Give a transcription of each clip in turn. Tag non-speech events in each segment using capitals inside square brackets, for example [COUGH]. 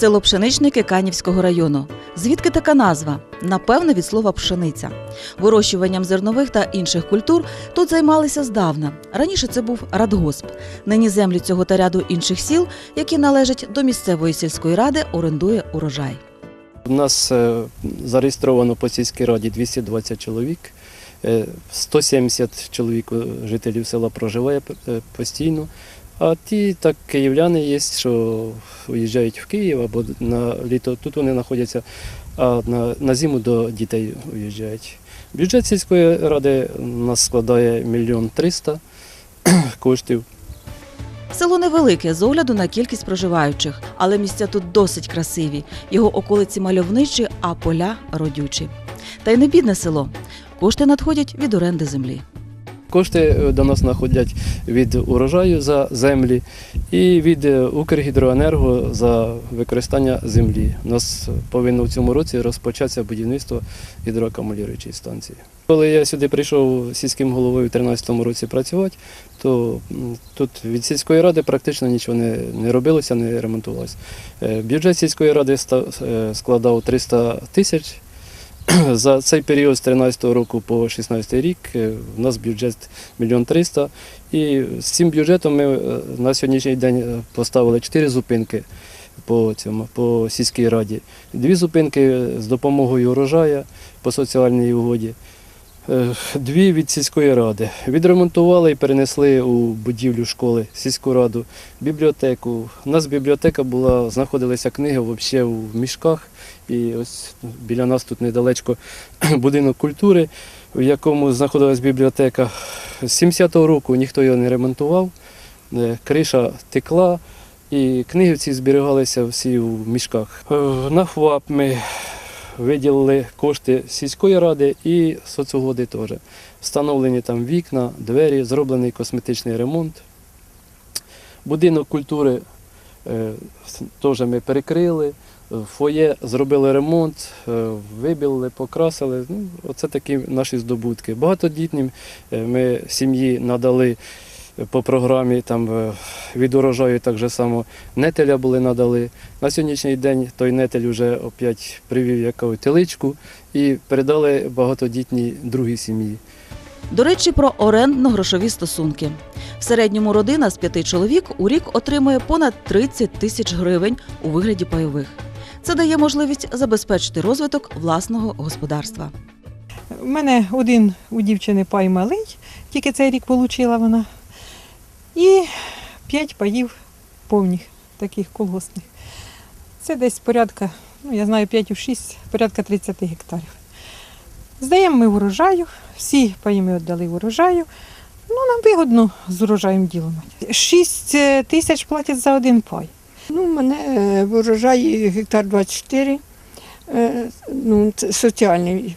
Село Пшеничники Канівського району. Звідки така назва? Напевно, від слова пшениця. Вирощуванням зернових та інших культур тут займалися здавна. Раніше це був радгосп. Нині землі цього та ряду інших сіл, які належать до місцевої сільської ради, орендує урожай. У нас е, зареєстровано по сільській раді 220 чоловік. Е, 170 чоловік е, жителів села проживає е, постійно. А ті так київляни є, що уїжджають в Київ або на літо тут вони знаходяться, а на, на зиму до дітей уїжджають. Бюджет сільської ради нас складає мільйон триста [CLEARS THROAT] коштів. Село невелике з огляду на кількість проживаючих, але місця тут досить красиві. Його околиці мальовничі, а поля родючі. Та й не бідне село. Кошти надходять від оренди землі. Кошти е, до нас знаходять від урожаю за землі і від е, Укргідроенерго за використання землі. У нас повинно в цьому році розпочатися будівництво гідроакумулюючої станції. Коли я сюди прийшов сільським головою в 2013 році працювати, то тут від сільської ради практично нічого не, не робилося, не ремонтувалося. Е, Бюджет сільської ради складав 300 тисяч. [CLEARS THROAT] За цей період з 2013 року по 16 рік е, у нас бюджет мільйон триста. І з цим бюджетом ми е, на сьогоднішній день е, поставили 4 зупинки по цьому по сільській раді. Дві зупинки з допомогою урожая по соціальній угоді. Е, Дві від сільської ради. Відремонтували і перенесли у будівлю школи сільську раду, бібліотеку. У нас бібліотека була, знаходилися книги взагалі в мішках. І ось біля нас тут недалечко [CLEARS THROAT] будинок культури, в якому знаходилась бібліотека. З 70-го року ніхто його не ремонтував, е, криша текла, і книги ці зберігалися всі в мішках. Е, На ФВАП ми виділили кошти сільської ради і соцугоди теж. Встановлені там вікна, двері, зроблений косметичний ремонт. Будинок культури е, теж ми перекрили. Фоє зробили ремонт, е, вибілили, покрасили. Ну, оце такі наші здобутки. Багатодітнім е, ми сім'ї надали по програмі там, е, від урожаю так же само нетеля були надали. На сьогоднішній день той нетель вже опять привів якусь теличку і передали багатодітній другій сім'ї. До речі, про орендно-грошові стосунки. В середньому родина з п'яти чоловік у рік отримує понад 30 тисяч гривень у вигляді пайових. Це дає можливість забезпечити розвиток власного господарства. У мене один у дівчини пай малий, тільки цей рік отримала вона. І п'ять паїв повних, таких колгоспних. Це десь порядка, ну я знаю, 5 у 6, порядка 30 гектарів. Здаємо ми урожаю, всі паї ми віддали урожаю. Ну, нам вигодно з урожаєм діло мати. 6 тисяч платять за один пай. Ну, у мене е, в урожаї гектар 24, е, ну, соціальний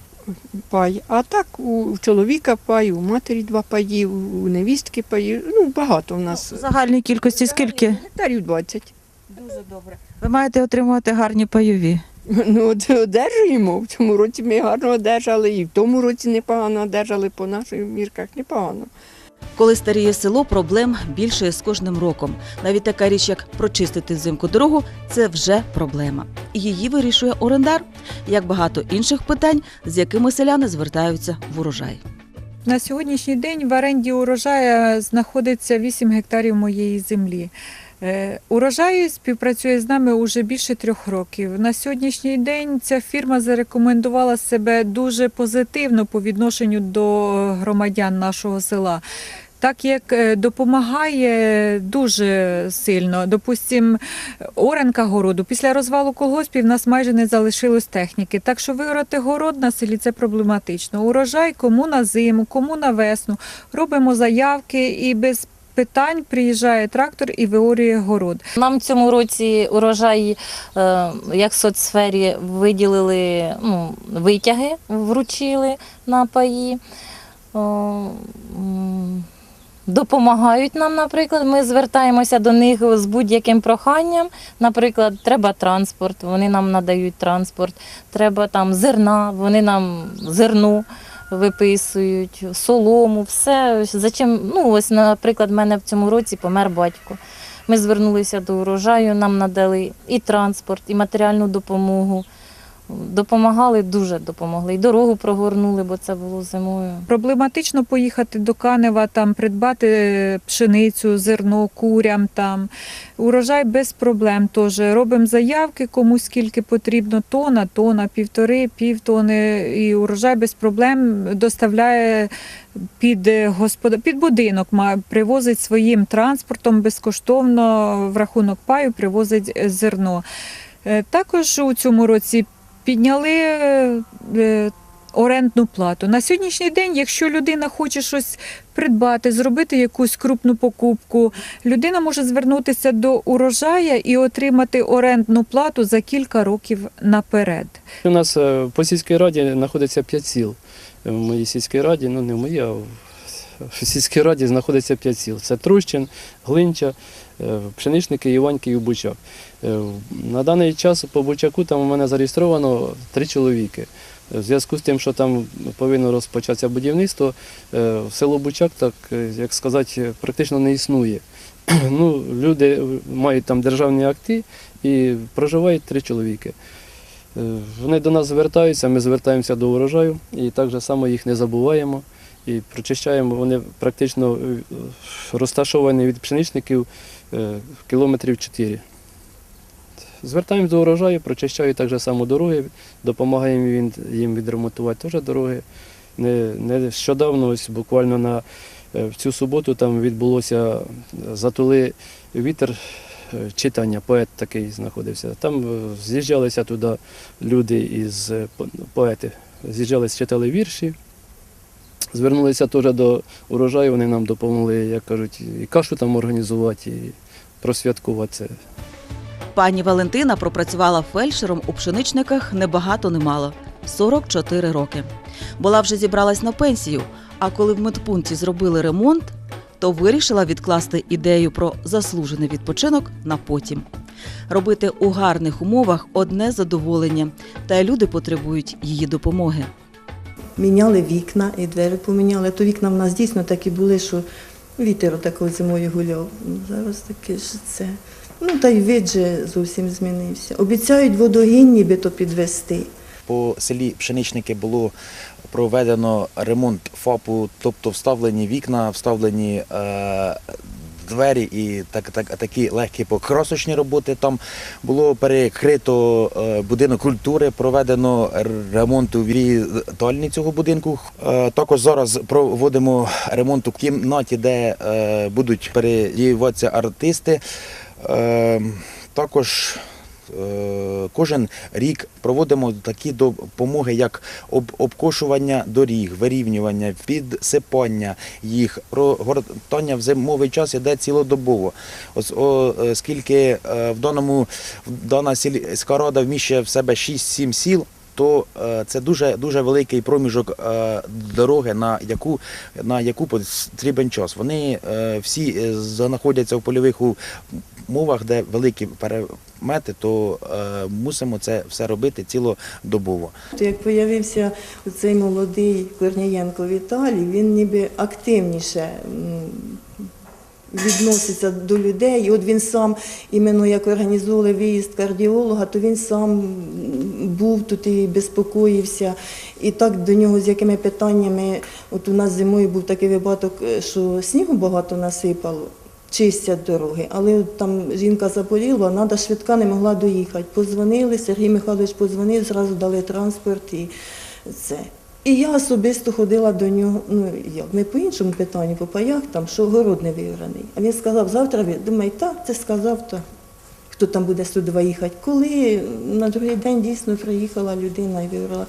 пай. А так у чоловіка пай, у матері два паї, у невістки паї. Ну, багато в нас. В загальній кількості скільки? Гектарів 20. Дуже добре. Ви маєте отримувати гарні пайові. [LAUGHS] Ну, от одержуємо. В цьому році ми гарно одержали, і в тому році непогано одержали, по наших мірках непогано. Коли старіє село, проблем більше з кожним роком. Навіть така річ, як прочистити взимку дорогу, це вже проблема. Її вирішує орендар, як багато інших питань, з якими селяни звертаються в урожай. На сьогоднішній день в оренді урожаю знаходиться 8 гектарів моєї землі. Е, Урожай співпрацює з нами уже більше трьох років. На сьогоднішній день ця фірма зарекомендувала себе дуже позитивно по відношенню до громадян нашого села. Так як е, допомагає дуже сильно. Допустим, оранка городу. Після розвалу колгоспів нас майже не залишилось техніки. Так що вигорати город на селі це проблематично. Урожай кому на зиму, кому на весну. Робимо заявки і без питань приїжджає трактор і виорює город. Нам в цьому році урожай, е, як в соцсфері, виділили ну, витяги, вручили на паї. Допомагають нам, наприклад, ми звертаємося до них з будь-яким проханням. Наприклад, треба транспорт, вони нам надають транспорт, треба там зерна, вони нам зерну виписують, солому, все. Зачем, ну, ось, наприклад, в мене в цьому році помер батько. Ми звернулися до урожаю, нам надали і транспорт, і матеріальну допомогу. Допомагали, дуже допомогли. І дорогу прогорнули, бо це було зимою. Проблематично поїхати до Канева, там придбати пшеницю, зерно курям. Там урожай без проблем. Теж робимо заявки, кому скільки потрібно, тона, тона, півтори, півтони. І урожай без проблем доставляє під господа під будинок. Привозить своїм транспортом безкоштовно в рахунок паю, привозить зерно. Е, Також у цьому році підняли. е, орендну плату. На сьогоднішній день, якщо людина хоче щось придбати, зробити якусь крупну покупку, людина може звернутися до урожая і отримати орендну плату за кілька років наперед. У нас е, по сільській раді знаходиться п'ять сіл. В моїй сільській раді, ну не в моїй, а в сільській раді знаходиться п'ять сіл. Це Трущин, Глинча, е, Пшеничники, Іваньки і Бучак. Е, На даний час по Бучаку там у мене зареєстровано три чоловіки. В зв'язку з тим, що там повинно розпочатися будівництво, е, село Бучак, так е, як сказати, практично не існує. [CLEARS THROAT] Ну, люди мають там державні акти і проживають три чоловіки. Е, Вони до нас звертаються, ми звертаємося до урожаю і так само їх не забуваємо і прочищаємо. Вони практично е, розташовані від пшеничників е, кілометрів 4. Звертаємось до урожаю, прочищаю так само дороги, допомагаємо їм, відремонтувати теж дороги. Не, нещодавно, ось буквально на е, в цю суботу там відбулося е, затули вітер е, читання, поет такий знаходився. Там е, з'їжджалися туди люди із е, поети, з'їжджалися, читали вірші. Звернулися теж до урожаю, вони нам допомогли, як кажуть, і кашу там організувати, і просвяткувати це. Пані Валентина пропрацювала фельдшером у пшеничниках небагато немало 44 роки. Була вже зібралась на пенсію, а коли в медпункті зробили ремонт, то вирішила відкласти ідею про заслужений відпочинок на потім. Робити у гарних умовах одне задоволення, та й люди потребують її допомоги. Міняли вікна і двері поміняли. То вікна в нас дійсно такі були, що вітер отако зимою гуляв. Ну, Зараз таке ж це. Ну та й вид же зовсім змінився. Обіцяють водогін нібито підвести. По селі Пшеничники було проведено ремонт ФАПу, тобто вставлені вікна, вставлені е, двері і так, так, такі легкі покрасочні роботи. Там було перекрито е, будинок культури, проведено ремонт у віртуальні цього будинку. Е, також зараз проводимо ремонт у кімнаті, де е, будуть передіватися артисти. Е, також е, кожен рік проводимо такі допомоги, як об, обкошування доріг, вирівнювання, підсипання їх. Прогортання в зимовий час іде цілодобово. Ось, о, е, е, в даному дана сільська рада вміщує в себе 6-7 сіл. То е, це дуже дуже великий проміжок е, дороги, на яку на яку потрібен час. Вони е, всі е, знаходяться в польових умовах, де великі перемети, то е, мусимо це все робити цілодобово. Як з'явився цей молодий Корнієнко Віталій, він ніби активніше відноситься до людей. І от він сам, іменно як організовували виїзд кардіолога, то він сам був тут і безпокоївся. І так до нього з якими питаннями, от у нас зимою був такий випадок, е, що снігу багато насипало. Чистять дороги, але там жінка заболіла, треба швидка не могла доїхати. Позвонили, Сергій Михайлович позвонив, зразу дали транспорт і це. І я особисто ходила до нього, ну як не по іншому питанню, по паях, там, що город не виграний. А він сказав, завтра ви думаю, так, це сказав, то хто там буде сюди їхати. Коли на другий день дійсно приїхала людина і виграла.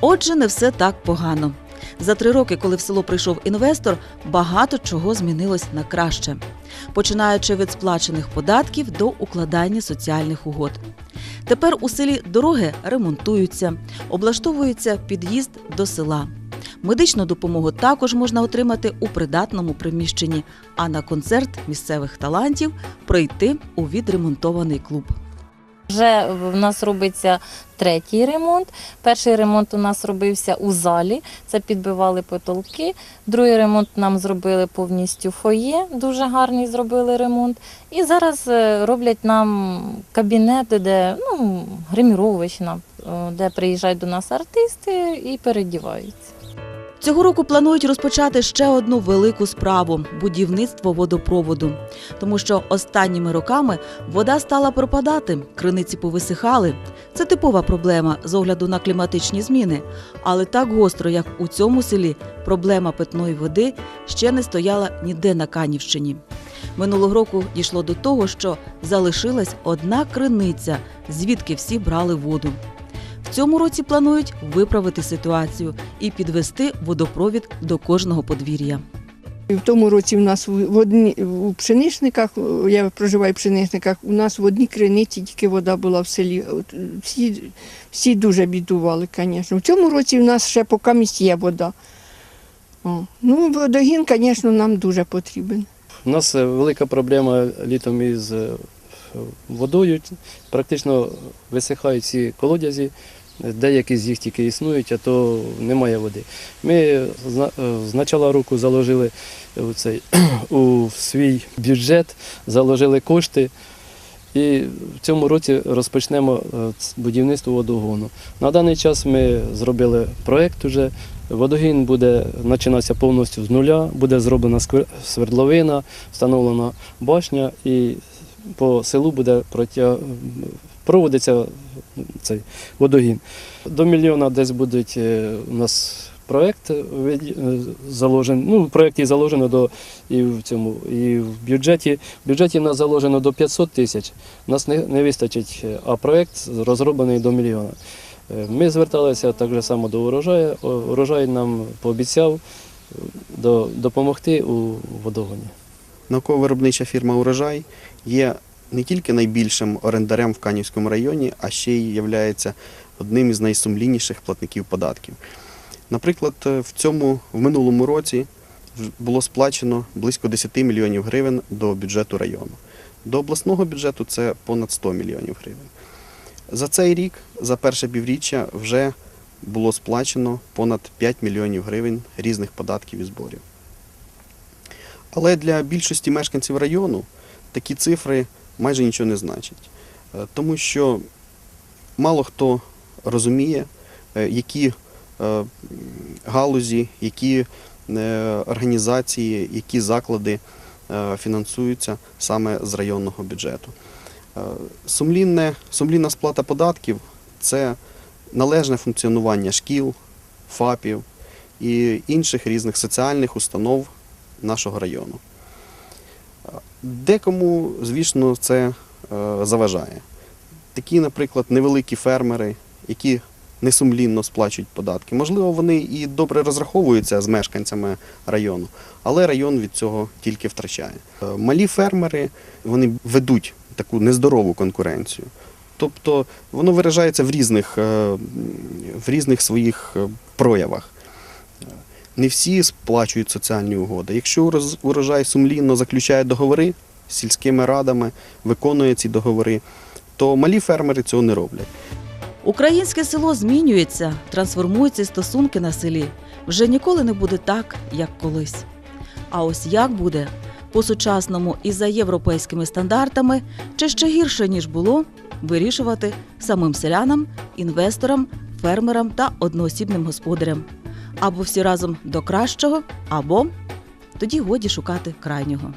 Отже, не все так погано. За три роки, коли в село прийшов інвестор, багато чого змінилось на краще, починаючи від сплачених податків до укладання соціальних угод. Тепер у селі дороги ремонтуються, облаштовується під'їзд до села. Медичну допомогу також можна отримати у придатному приміщенні, а на концерт місцевих талантів прийти у відремонтований клуб. Вже в нас робиться третій ремонт. Перший ремонт у нас робився у залі, це підбивали потолки. Другий ремонт нам зробили повністю фоє, дуже гарний зробили ремонт. І зараз е, роблять нам кабінет, де ну, гриміровочна, де приїжджають до нас артисти і передіваються. Цього року планують розпочати ще одну велику справу будівництво водопроводу. Тому що останніми роками вода стала пропадати, криниці повисихали. Це типова проблема з огляду на кліматичні зміни. Але так гостро, як у цьому селі, проблема питної води ще не стояла ніде на Канівщині. Минулого року дійшло до того, що залишилась одна криниця, звідки всі брали воду. В цьому році планують виправити ситуацію і підвести водопровід до кожного подвір'я. В тому році в нас в одні, у пшеничниках, я проживаю в пшеничниках, у нас в одній криниці тільки вода була в селі. Всі, всі дуже бідували, звісно. В цьому році в нас ще поки місць є вода. О. Ну, водогін, звісно, нам дуже потрібен. У нас е, велика проблема літом із е, водою. Практично висихають ці колодязі. Деякі з їх тільки існують, а то немає води. Ми е, з начала року заложили у, цей, [CLEARS THROAT] у свій бюджет, заложили кошти. І в цьому році розпочнемо е, будівництво водогону. На даний час ми зробили проєкт уже. Водогін буде починатися повністю з нуля, буде зроблена свердловина, встановлена башня і по селу буде протя... проводиться цей водогін. До мільйона десь буде е, у нас проєкт е, заложений. Ну, в проєкті заложено до і в цьому, і в бюджеті. В бюджеті в нас заложено до 500 тисяч. Нас не, не вистачить, е, а проєкт розроблений до мільйона. Е, Ми зверталися так само до урожаю. Урожай нам пообіцяв е, допомогти у водогоні. Науково-виробнича фірма Урожай є не тільки найбільшим орендарем в Канівському районі, а ще й є одним із найсумлінніших платників податків. Наприклад, е, в цьому в минулому році було сплачено близько 10 мільйонів гривень до бюджету району. До обласного бюджету це понад 100 мільйонів гривень. За цей рік, за перше півріччя, вже було сплачено понад 5 мільйонів гривень різних податків і зборів. Але для більшості мешканців району такі цифри майже нічого не значать. Е, Тому що мало хто розуміє, е, які е, галузі, які організації, які заклади фінансуються саме з районного бюджету. Сумлінне, сумлінна сплата податків це належне функціонування шкіл, ФАПів і інших різних соціальних установ нашого району. Декому, звісно, це е, заважає. Такі, наприклад, невеликі фермери, які несумлінно сплачують податки. Можливо, вони і добре розраховуються з мешканцями району, але район від цього тільки втрачає. Е, Малі фермери вони ведуть таку нездорову конкуренцію. Тобто воно виражається в різних, е, в різних своїх проявах. Не всі сплачують соціальні угоди. Якщо урожай сумлінно заключає договори з сільськими радами, виконує ці договори, то малі фермери цього не роблять. Українське село змінюється, трансформуються стосунки на селі. Вже ніколи не буде так, як колись. А ось як буде по-сучасному і за європейськими стандартами, чи ще гірше, ніж було, вирішувати самим селянам, інвесторам, фермерам та одноосібним господарям. Або всі разом до кращого, або тоді годі шукати крайнього.